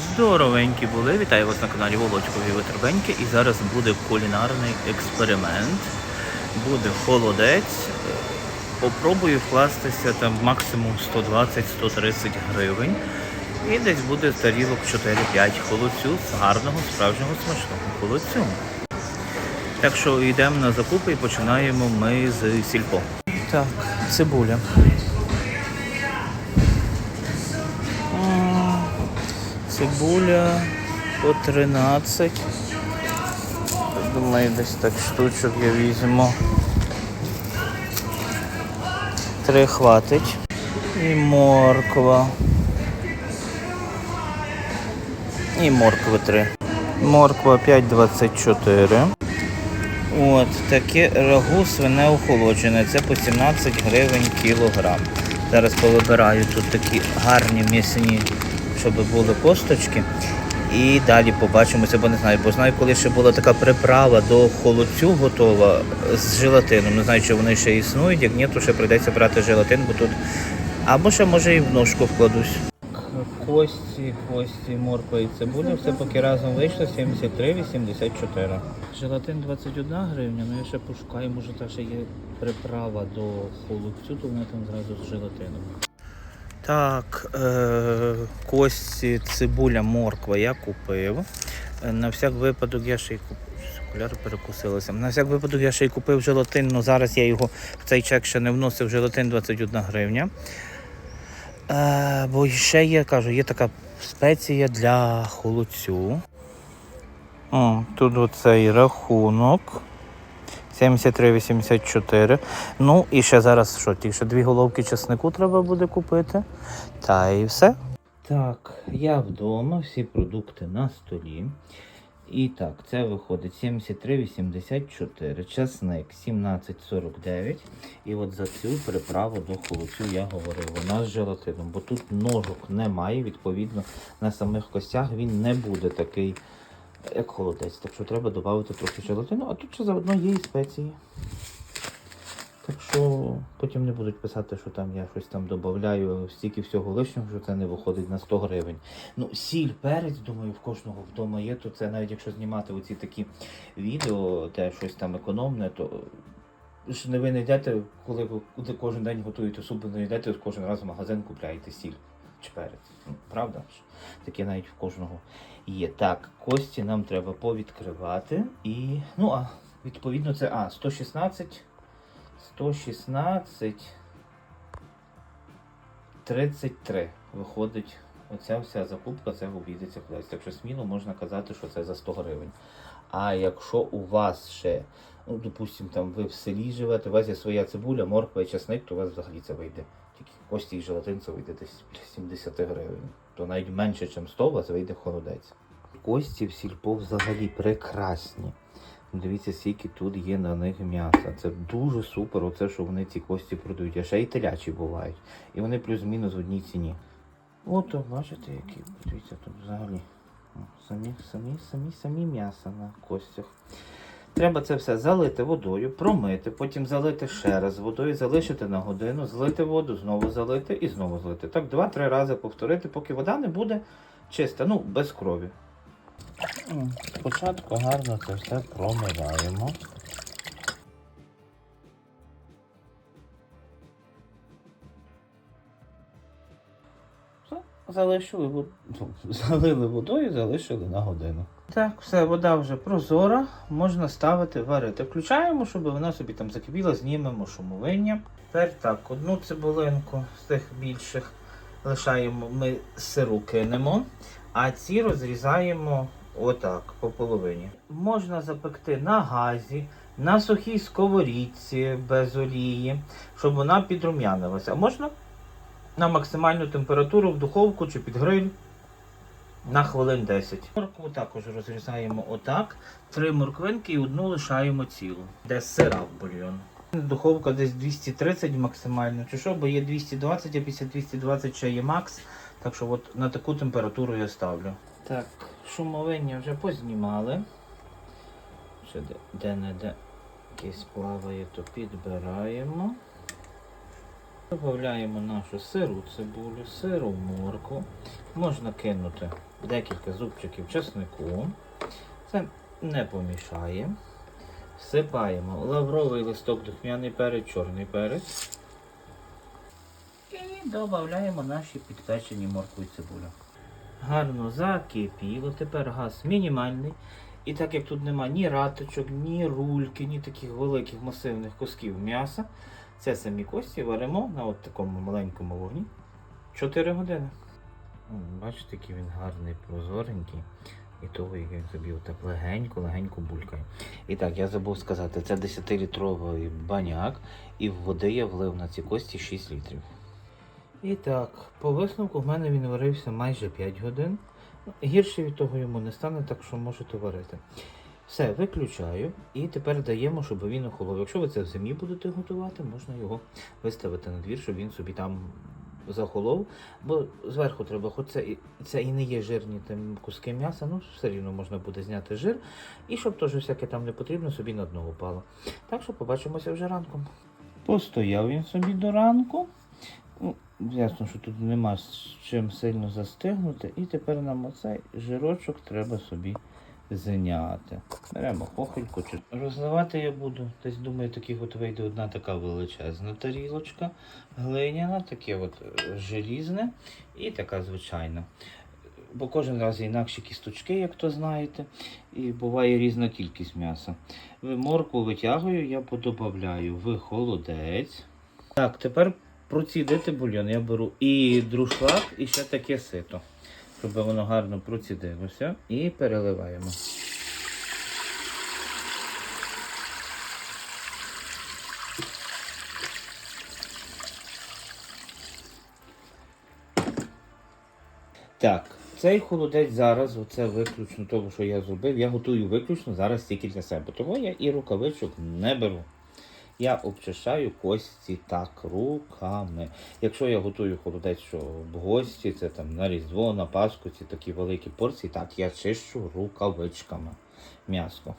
Здоровенькі були. Вітаю вас на каналі Володькові Витребеньки. І зараз буде кулінарний експеримент. Буде холодець. Попробую вкластися там максимум 120-130 гривень. І десь буде тарілок 4-5 холодцю з гарного, справжнього смачного холодцю. Так що йдемо на закупи і починаємо ми з сільпо. Так, цибуля. Цибуля по 13. Думаю, десь так штучок я візьму. Три хватить. І морква. І моркви три. Морква 5,24. От, таке рагу свине охолоджене. Це по 17 гривень кілограм. Зараз повибираю тут такі гарні м'ясні, щоб були косточки. І далі побачимося, бо не знаю, бо знаю, коли ще була така приправа до холодцю готова з желатином. Не знаю, чи вони ще існують. Як ні, то ще прийдеться брати желатин, бо тут. Або ще може і в ножку вкладусь. Кості, кості, морква і цибуля, все поки разом вийшло 73,84. Желатин 21 гривня, ну я ще пошукаю, може та ще є приправа до холодцю, то вона там зразу з желатином. Так, е- кості, цибуля, морква я купив. Е, На всяк випадок я ще й купив. Окуляри перекусилися. На всяк випадок я ще й купив желатин, але зараз я його в цей чек ще не вносив. Желатин 21 гривня. Е, бо ще є, кажу, є така спеція для холодцю. О, тут оцей рахунок. 73,84. Ну і ще зараз що, тільки ще дві головки чеснику треба буде купити. Та і все. Так, я вдома, всі продукти на столі. І так, це виходить 73,84, часник 17,49. І от за цю приправу до холодцю я говорив, вона з желатином, бо тут ножок немає, відповідно, на самих костях він не буде такий, як холодець. Так що треба додати трохи желатину, а тут ще заодно є і спеції. Так що потім не будуть писати, що там я щось там додаю, стільки всього лишнього, що це не виходить на 100 гривень. Ну, сіль, перець, думаю, в кожного вдома є, то це навіть якщо знімати оці такі відео, де щось там економне, то ж не ви не йдете, коли ви коли кожен день готуєте суп, не йдете, кожен раз в магазин купляєте сіль чи перець. Ну, правда? Таке навіть в кожного є. Так, кості нам треба повідкривати і. Ну, а відповідно це а, 116. 116 33 виходить. Оця вся закупка це обійдеться кудись. Так що сміло можна казати, що це за 100 гривень. А якщо у вас ще, ну, допустим, там ви в селі живете, у вас є своя цибуля, морква і часник, то у вас взагалі це вийде. Тільки кості і желатин це вийде десь 70 гривень. То навіть менше, ніж 100, у вас вийде холодець. Кості в сільпо взагалі прекрасні. Дивіться, скільки тут є на них м'яса. Це дуже супер, оце, що вони ці кості продають. А ще й телячі бувають. І вони плюс-мінус в одній ціні. От, бачите, які. Дивіться, тут взагалі. Самі, самі, самі, самі м'яса на костях. Треба це все залити водою, промити, потім залити ще раз водою, залишити на годину, злити воду, знову залити і знову злити. Так два-три рази повторити, поки вода не буде чиста, ну, без крові. Спочатку гарно це все промиваємо. Залишили залили водою, залишили на годину. Так, все, вода вже прозора, можна ставити варити. Включаємо, щоб вона собі там закипіла, знімемо шумовиння. Тепер так, одну цибулинку з тих більших лишаємо, ми сиру кинемо, а ці розрізаємо отак, по половині. Можна запекти на газі, на сухій сковорідці без олії, щоб вона підрум'янилася. А можна на максимальну температуру в духовку чи під гриль на хвилин 10. Моркву також розрізаємо отак. Три морквинки і одну лишаємо цілу, де сира в бульйон. Духовка десь 230 максимально, чи що, бо є 220, а після 220 ще є макс. Так що от на таку температуру я ставлю. Так, шумовиння вже познімали. Ще де, де де якесь плаває, то підбираємо. Додаємо нашу сиру цибулю, сиру морку. Можна кинути декілька зубчиків чеснику. Це не помішає. Всипаємо лавровий листок, духмяний перець, чорний перець. І додаємо наші підпечені моркву і цибулю. Гарно закипіло. Тепер газ мінімальний. І так як тут нема ні раточок, ні рульки, ні таких великих масивних кусків м'яса, це самі кості варимо на от такому маленькому вогні 4 години. Бачите, який він гарний, прозоренький. І того, як він собі отак легенько-легенько булькає. І так, я забув сказати, це 10-літровий баняк, і води я влив на ці кості 6 літрів. І так, по висновку в мене він варився майже 5 годин. Гірше від того йому не стане, так що можете варити. Все, виключаю і тепер даємо, щоб він охолов. Якщо ви це в зимі будете готувати, можна його виставити на двір, щоб він собі там захолов. Бо зверху треба, хоч це, і- це і не є жирні там куски м'яса, ну все рівно можна буде зняти жир. І щоб теж всяке там не потрібно, собі на дно упало. Так що побачимося вже ранком. Постояв він собі до ранку. Ну, ясно, що тут нема з чим сильно застигнути. І тепер нам оцей жирочок треба собі зняти. Беремо хохольку. Розливати я буду. Десь думаю, таких от вийде одна така величезна тарілочка, глиняна, таке от е, желізне і така звичайна. Бо кожен раз інакші кісточки, як то знаєте, і буває різна кількість м'яса. В Моркву витягую, я подобавляю в холодець. Так, тепер процідити бульйон. Я беру і друшлак, і ще таке сито, щоб воно гарно процідилося. І переливаємо. Так, цей холодець зараз, оце виключно того, що я зробив, я готую виключно зараз тільки для себе. Того я і рукавичок не беру. Я обчищаю кості так руками. Якщо я готую холодець, що в гості, це там на Різдво, на Пасху, ці такі великі порції, так я чищу рукавичками м'ясо.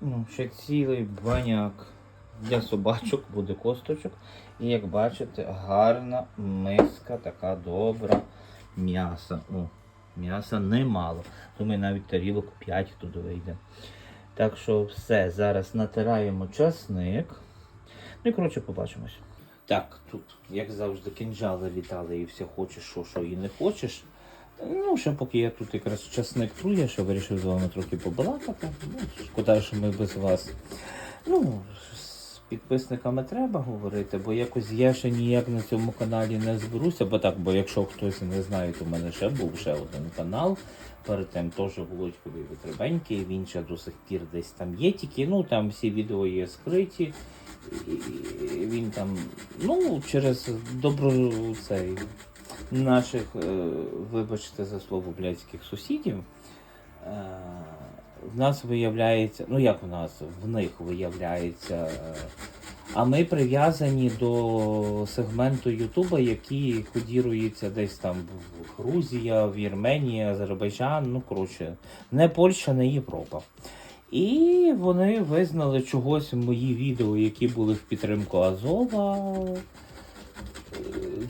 Ну, ще цілий баняк для собачок буде косточок. І як бачите, гарна миска, така добра м'яса. М'яса немало. Думаю, навіть тарілок 5 туди вийде. Так що все, зараз натираємо часник. Ну і коротше побачимось. Так, тут, як завжди, кінжали літали і все хочеш, що, що і не хочеш. Ну, ще поки я тут якраз часник трує, що вирішив з вами трохи побалакати. Ну, шкода, що ми без вас. Ну, підписниками треба говорити, бо якось я ще ніяк на цьому каналі не зберуся, бо так, бо якщо хтось не знає, то в мене ще був ще один канал. Перед тим теж Володьковий витребенький, він ще до сих пір десь там є, тільки ну там всі відео є скриті. І він там, ну, через добру цей наших, е, вибачте за слово, блядських сусідів. В нас виявляється, ну як в нас, в них виявляється. А ми прив'язані до сегменту Ютуба, який кодірується десь там в Грузія, в Вірменії, Азербайджан, ну коротше, не Польща, не Європа. І вони визнали чогось мої відео, які були в підтримку Азова.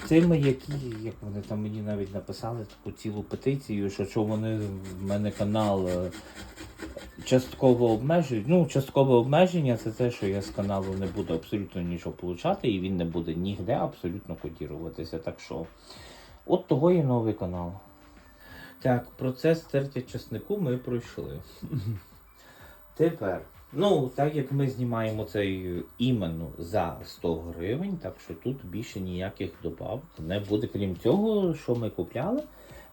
Тими, які, як вони там мені навіть написали таку цілу петицію, що, що вони в мене канал е, частково обмежують. Ну, часткове обмеження це те, що я з каналу не буду абсолютно нічого получати, і він не буде ніде абсолютно кодіруватися. Так що, от того і новий канал. Так, процес тертя часнику ми пройшли. Тепер, ну, так як ми знімаємо цей іменно за 100 гривень, так що тут більше ніяких добавок не буде, крім цього, що ми купляли.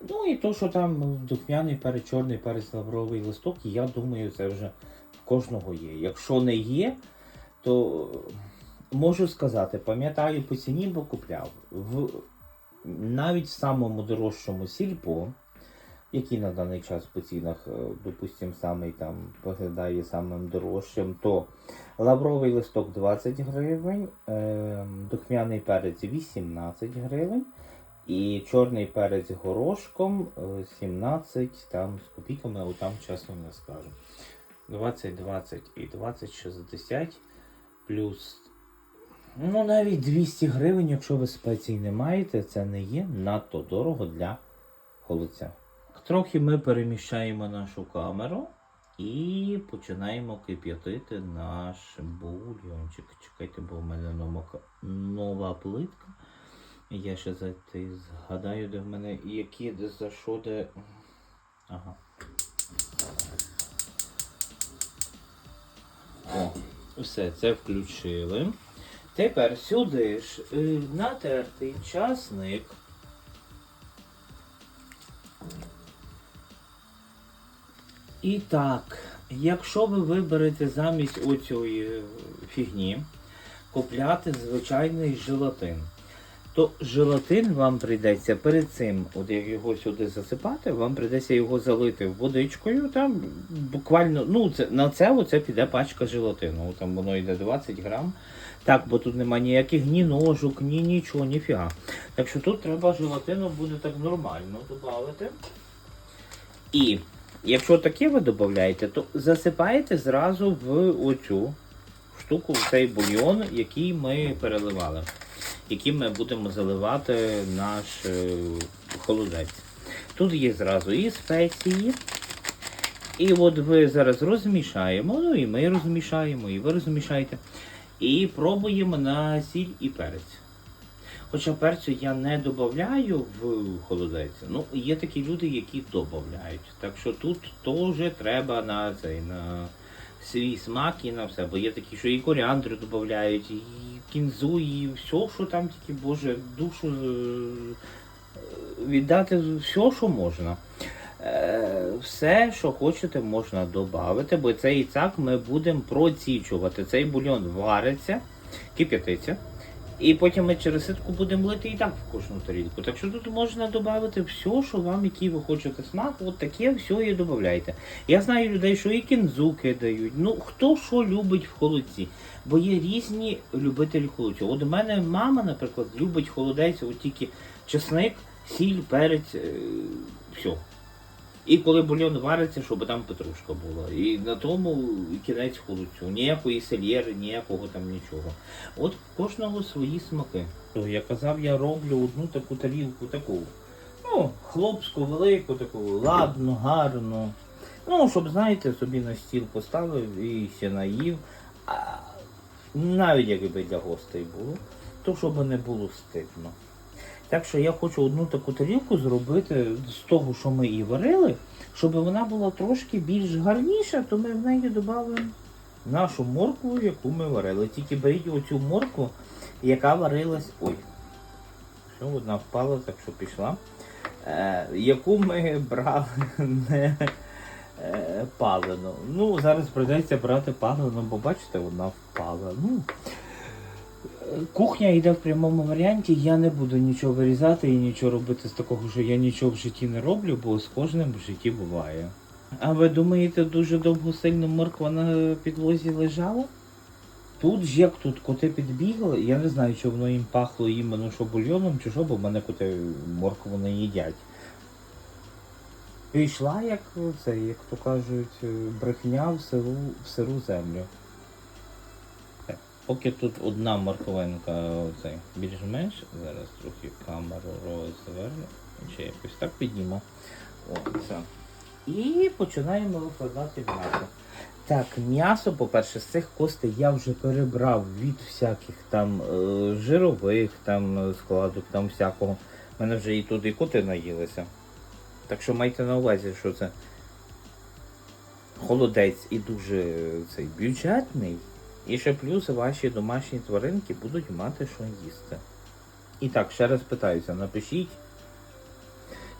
Ну і то, що там духмяний перець, чорний перець, лавровий листок, я думаю, це вже кожного є. Якщо не є, то можу сказати, пам'ятаю по ціні, бо купляв. В, навіть в самому дорожчому сільпо, який на даний час по цінах, е, допустим, самий там виглядає самим дорожчим, то лавровий листок 20 гривень, е, духмяний перець 18 гривень. І чорний перець горошком е, 17 там з копійками, а там чесно не скажу. 20, 20 і 20, 60 плюс Ну, навіть 200 гривень, якщо ви спецій не маєте, це не є надто дорого для холодця. Трохи ми переміщаємо нашу камеру і починаємо кип'ятити наш бульйончик. Чекайте, бо в мене нова, плитка. Я ще за згадаю, де в мене які, де за що, де. Ага. О, все, це включили. Тепер сюди ж е, натертий часник. І так, якщо ви виберете замість оцієї е, фігні купляти звичайний желатин, то желатин вам прийдеться перед цим, от як його сюди засипати, вам прийдеться його залити водичкою. Там буквально, ну це на це оце піде пачка желатину. Там воно йде 20 грам. Так, бо тут немає ніяких ні ножок, ні нічого, ні фіга. Так що тут треба желатину буде так нормально додати. І якщо таке ви додаєте, то засипаєте зразу в оцю штуку, в цей бульйон, який ми переливали, яким ми будемо заливати наш е, холодець. Тут є зразу і спеції. І от ви зараз розмішаємо, ну і ми розмішаємо, і ви розмішаєте. І пробуємо на сіль і перець. Хоча перцю я не додаю в холодець. Ну, є такі люди, які додають. Так що тут теж треба на цей на свій смак і на все. Бо є такі, що і коріандр додають, і кінзу, і все, що там тільки, Боже, душу е, віддати все, що можна. Е, Все, що хочете, можна додати, бо цей цак ми будемо процічувати. Цей бульйон вариться, кип'ятиться. І потім ми через ситку будемо лити і так в кожну тарілку. Так що тут можна додати все, що вам, який ви хочете смак, от таке все і додавайте. Я знаю людей, що і кінзу кидають. Ну хто що любить в холодці. Бо є різні любителі холодцю. От у мене мама, наприклад, любить холодець, от тільки чесник, сіль, перець, е, все. І коли бульйон вариться, щоб там петрушка була. І на тому кінець холодцю. Ніякої сельєри, ніякого там нічого. От кожного свої смаки. То я казав, я роблю одну таку тарілку, таку. Ну, хлопську, велику, таку, ладну, гарну. Ну, щоб, знаєте, собі на стіл поставив і ще наїв. А навіть якби для гостей було, то щоб не було стидно. Так що я хочу одну таку тарілку зробити з того, що ми і варили, щоб вона була трошки більш гарніша, то ми в неї додамо нашу моркву, яку ми варили. Тільки беріть оцю моркву, яка варилась. Ой, що одна впала, так що пішла. Е, яку ми брали не е, палену. Ну, зараз прийдеться брати палену, бо бачите, вона впала. Ну, Кухня йде в прямому варіанті, я не буду нічого вирізати і нічого робити з такого, що я нічого в житті не роблю, бо з кожним в житті буває. А ви думаєте, дуже довго сильно морква на підлозі лежала? Тут ж як тут коти підбігли, я не знаю, чи воно їм пахло іменно що бульйоном, чи що, бо в мене коти моркву не їдять. І йшла, як це, як то кажуть, брехня в сиру, в сиру землю. Поки тут одна морковинка оцей, більш-менш, зараз трохи камеру розверну, чи якось так підніму. О, це. І починаємо викладати м'ясо. Так, м'ясо, по-перше, з цих костей я вже перебрав від всяких там е, жирових там е, складок, там всякого. У мене вже і туди коти наїлися. Так що майте на увазі, що це холодець і дуже е, цей бюджетний. І ще плюс ваші домашні тваринки будуть мати що їсти. І так, ще раз питаюся, напишіть,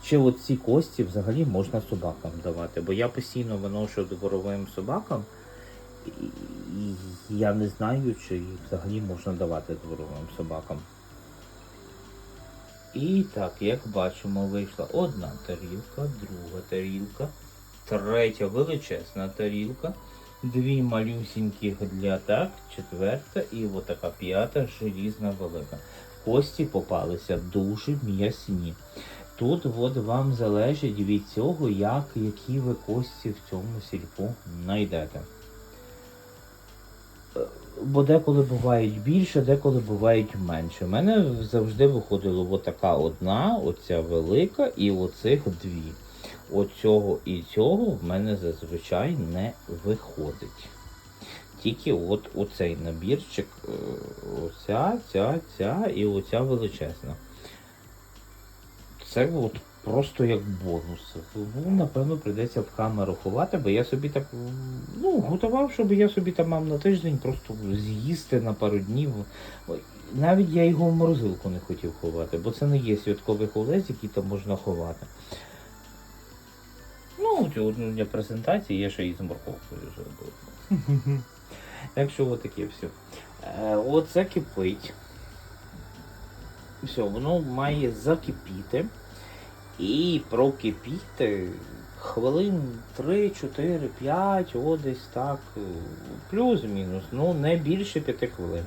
чи от ці кості взагалі можна собакам давати. Бо я постійно виношу дворовим собакам, і я не знаю, чи їх взагалі можна давати дворовим собакам. І так, як бачимо, вийшла одна тарілка, друга тарілка, третя величезна тарілка, дві малюсіньких для так, четверта і отака п'ята желізна велика. Кості попалися дуже м'ясні. Тут от вам залежить від цього, як, які ви кості в цьому сільпу знайдете. Е, бо деколи бувають більше, деколи бувають менше. У мене завжди виходило отака одна, оця велика, і оцих дві. Оцього і цього в мене зазвичай не виходить. Тільки от оцей набірчик, е, оця, ця, ця і оця величезна. Це от просто як бонус. Ну, напевно, прийдеться в камеру ховати, бо я собі так ну, готував, щоб я собі там мав на тиждень просто з'їсти на пару днів. Навіть я його в морозилку не хотів ховати, бо це не є святковий холодець, який там можна ховати. Ну, для презентації я ще і з морковкою зробив. Так що отаке все. Е, Оце кипить. Все, воно має закипіти. І прокипіти хвилин 3, 4, 5, о, десь так. е, Плюс-мінус, ну не більше 5 хвилин.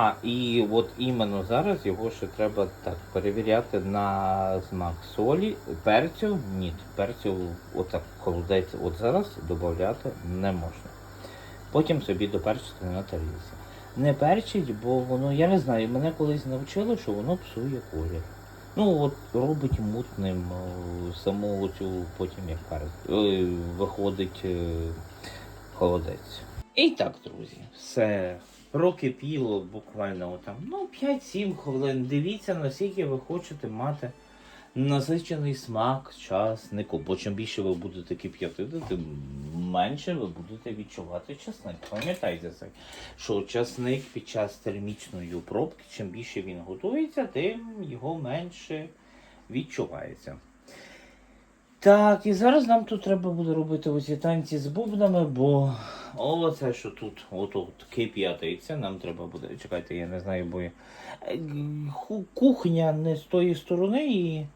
А, і от іменно зараз його ще треба так перевіряти на смак солі. Перцю ні, перцю отак холодець от зараз додати не можна. Потім собі доперчити на тарілці. Не перчить, бо воно, я не знаю, мене колись навчили, що воно псує колір. Ну от робить мутним е, саму цю потім як перець. е, Виходить е, холодець. І так, друзі, все прокипіло буквально отам, ну 5-7 хвилин. Дивіться, наскільки ви хочете мати насичений смак часнику. Бо чим більше ви будете кип'ятити, тим менше ви будете відчувати часник. Пам'ятайте це, що часник під час термічної обробки, чим більше він готується, тим його менше відчувається. Так, і зараз нам тут треба буде робити оці танці з бубнами, бо оце, що тут отут кип'ятиться, нам треба буде. Чекайте, я не знаю, бо Е, кухня не з тої сторони, і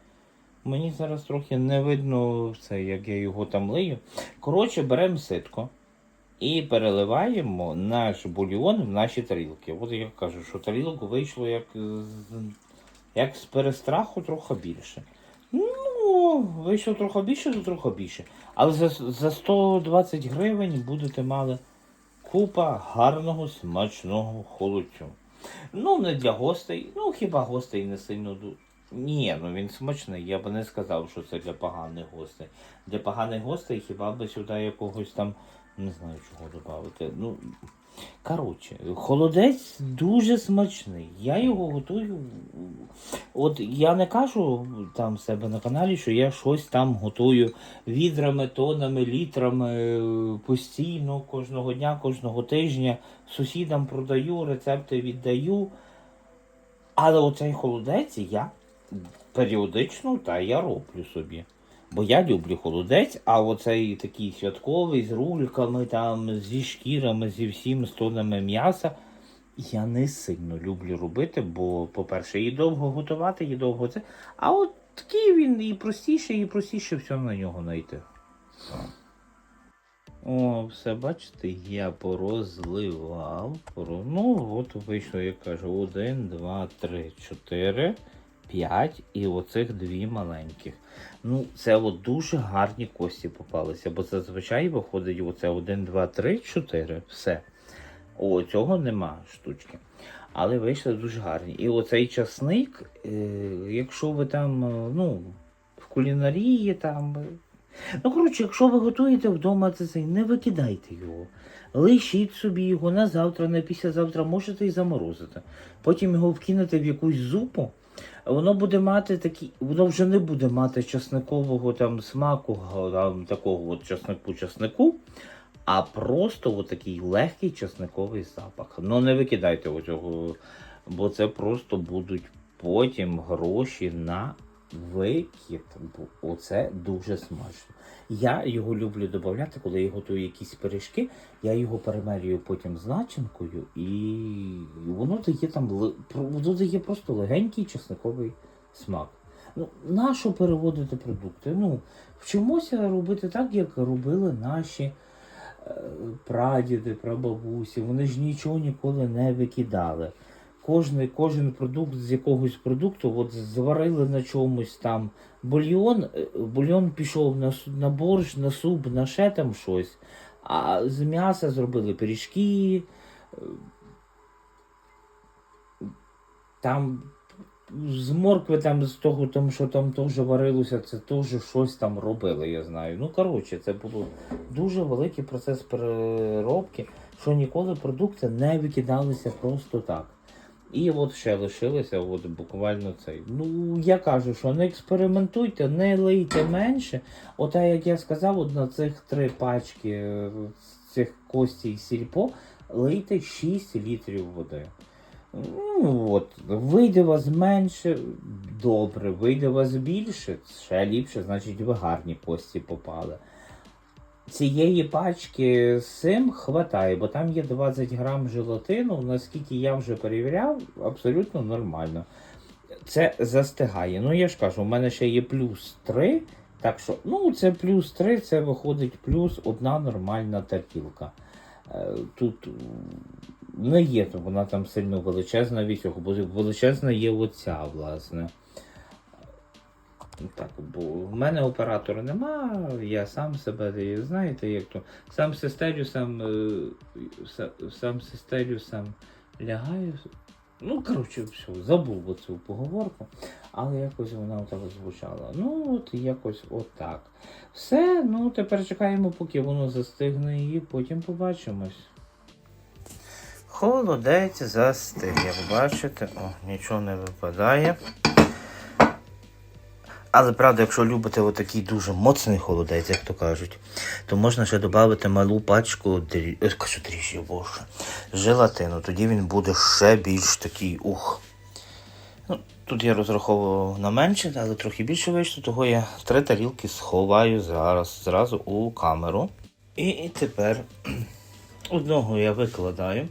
мені зараз трохи не видно це, як я його там лию. Коротше, беремо ситко і переливаємо наш бульйон в наші тарілки. От я кажу, що тарілку вийшло як як з перестраху трохи більше. Ну, вийшло трохи більше, то трохи більше. Але за, за 120 гривень будете мали купа гарного смачного холодцю. Ну, не для гостей. Ну, хіба гостей не сильно. Ні, ну він смачний. Я би не сказав, що це для поганих гостей. Для поганих гостей хіба би сюди якогось там, не знаю чого додати. Ну, коротше, холодець дуже смачний. Я його готую. От я не кажу там себе на каналі, що я щось там готую відрами, тонами, літрами е, постійно, кожного дня, кожного тижня. Сусідам продаю, рецепти віддаю. Але оцей холодець я періодично та я роблю собі. Бо я люблю холодець, а оцей такий святковий з рульками, там, зі шкірами, зі всім, з тонами м'яса. Я не сильно люблю робити, бо, по-перше, і довго готувати, і довго це. А от такий він і простіше, і простіше все на нього знайти. О, все, бачите, я порозливав. Ну, от вийшло, я кажу, один, два, три, чотири, п'ять і оцих дві маленьких. Ну, це от дуже гарні кості попалися, бо зазвичай виходить оце один, два, три, чотири. Все. О, цього нема штучки. Але вийшли дуже гарні. І оцей часник, е, якщо ви там, е, ну, в кулінарії там. е, Ну, коротше, якщо ви готуєте вдома цей, не викидайте його. Лишіть собі його на завтра, на післязавтра, можете і заморозити. Потім його вкинете в якусь зупу. Воно буде мати такий, воно вже не буде мати часникового там смаку, там, такого от часнику-часнику, а просто от такий легкий часниковий запах. Ну не викидайте оцього, бо це просто будуть потім гроші на Бо Оце дуже смачно. Я його люблю додати, коли я готую якісь пиріжки, я його перемерюю потім з начинкою, і воно дає там воно дає просто легенький чесниковий смак. Ну, нащо переводити продукти? Ну, вчимося робити так, як робили наші е, прадіди, прабабусі. Вони ж нічого ніколи не викидали. Кожний, кожен продукт з якогось продукту, от зварили на чомусь там бульйон, е, бульйон пішов на, на борщ, на суп, на ще там щось. А з м'яса зробили пиріжки, Там з моркви, там з того, там, що там теж варилося, це теж щось там робили, я знаю. Ну, коротше, це було дуже великий процес переробки, що ніколи продукти не викидалися просто так. І от ще лишилося от буквально цей. Ну, я кажу, що не експериментуйте, не лийте менше. Ота, як я сказав, от на цих три пачки е, цих кості і сільпо лийте 6 літрів води. Ну, от, вийде вас менше, добре, вийде вас більше, ще ліпше, значить ви гарні пості попали. Цієї пачки сим хватає, бо там є 20 грам желатину, наскільки я вже перевіряв, абсолютно нормально. Це застигає. Ну я ж кажу, у мене ще є плюс 3, так що, ну, це плюс 3, це виходить плюс одна нормальна тарілка. Е, Тут не є, то вона там сильно величезна від цього, бо величезна є оця, власне. Так, бо в мене оператора нема, я сам себе, знаєте, як то сам систелю, сам, е, сам систелю, сам лягаю. Ну, коротше, все, забув оцю поговорку, але якось вона отак звучала. Ну, от якось отак. Все, ну тепер чекаємо, поки воно застигне, і потім побачимось. Холодець застиг, як бачите, о, нічого не випадає. Але правда, якщо любите отакий дуже моцний холодець, як то кажуть, то можна ще додати малу пачку дрі... е, боже, желатину. Тоді він буде ще більш такий ух. Ну, тут я розраховував на менше, але трохи більше вийшло, того я три тарілки сховаю зараз зразу у камеру. І, і тепер одного я викладаю.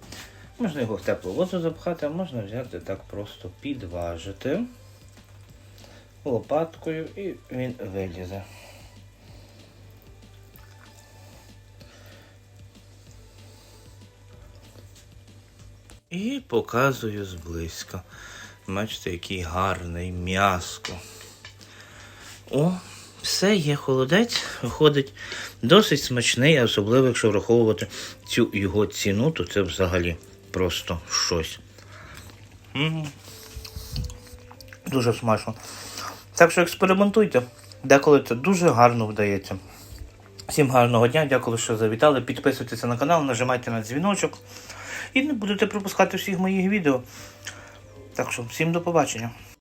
Можна його в теплу воду запхати, а можна взяти так просто підважити лопаткою і він вилізе. І показую зблизька. Бачите, який гарний м'яско. О, все, є холодець, виходить досить смачний, особливо, якщо враховувати цю його ціну, то це взагалі просто щось. Дуже смачно. Так що експериментуйте. Деколи це дуже гарно вдається. Всім гарного дня, дякую, що завітали. Підписуйтеся на канал, нажимайте на дзвіночок і не будете пропускати всіх моїх відео. Так що всім до побачення.